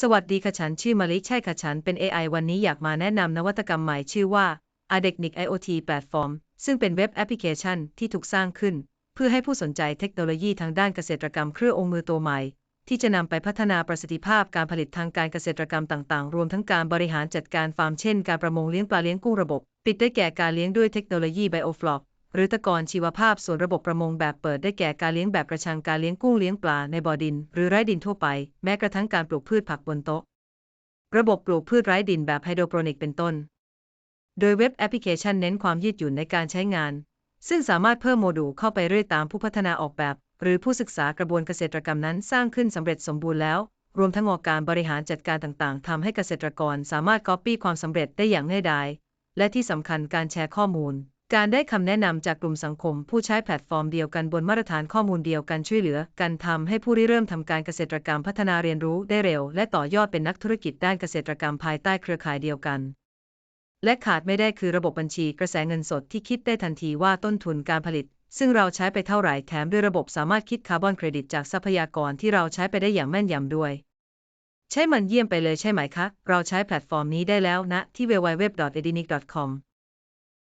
สวัสดีค่ะฉันชื่อมะลิใช่ค่ะฉันเป็น AI วันนี้อยากมาแนะนำนวัตกรรมใหม่ชื่อว่า a d e c n i c IoT Platform ซึ่งเป็นเว็บแอปพลิเคชันที่ถูกสร้างขึ้น เพื่อให้ผู้สนใจเทคโนโลยีทางด้านเกษตรกรรมเครื่ององค์มือตัวใหม่ ที่จะนำไปพัฒนาประสิทธิภาพการผลิตทางการเกษตรกรรมต่างๆ รวมทั้งการบริหารจัดการฟาร์มเช่น การประมงเลี้ยงปลาเลี้ยงกุ้งระบบ ปิดได้แก่การเลี้ยงด้วยเทคโนโลยี Biofloc หรือตะกอนชีวภาพส่วนระบบประมงแบบเปิดได้แก่การเลี้ยงแบบกระชังการเลี้ยงกุ้งเลี้ยงปลาในบ่อดิน หรือไร้ดินทั่วไป แม้กระทั่งการปลูกพืชผักบนโต๊ะ ระบบปลูกพืชไร้ดินแบบไฮโดรโปรนิกเป็นต้น โดยเว็บแอปพลิเคชันเน้นความยืดหยุ่นในการใช้งาน ซึ่งสามารถเพิ่มโมดูลเข้าไปเรื่อยตามผู้พัฒนาออกแบบ หรือผู้ศึกษากระบวนเกษตรกรรมนั้นสร้างขึ้นสำเร็จสมบูรณ์แล้ว รวมทั้งออกการบริหารจัดการต่างๆทำให้เกษตรกรสามารถก๊อปปี้ความสำเร็จได้อย่างง่ายดายและที่สำคัญการแชร์ข้อมูล การได้คำแนะนำจากกลุ่มสังคม ผู้ใช้แพลตฟอร์มเดียวกันบนมาตรฐานข้อมูลเดียวกันช่วยเหลือกันทำให้ผู้ริเริ่มทำการเกษตรกรรมพัฒนาเรียนรู้ได้เร็ว และต่อยอดเป็นนักธุรกิจด้านเกษตรกรรมภายใต้เครือข่ายเดียวกัน และขาดไม่ได้คือระบบบัญชีกระแสเงินสดที่คิดได้ทันทีว่าต้นทุนการผลิต ซึ่งเราใช้ไปเท่าไหร่แถมด้วยระบบสามารถคิดคาร์บอนเครดิตจากทรัพยากรที่เราใช้ไปได้อย่างแม่นยำด้วยใช่มันเยี่ยมไปเลยใช่ไหมคะ เราใช้แพลตฟอร์มนี้ได้แล้วนะที่ www.edinic.com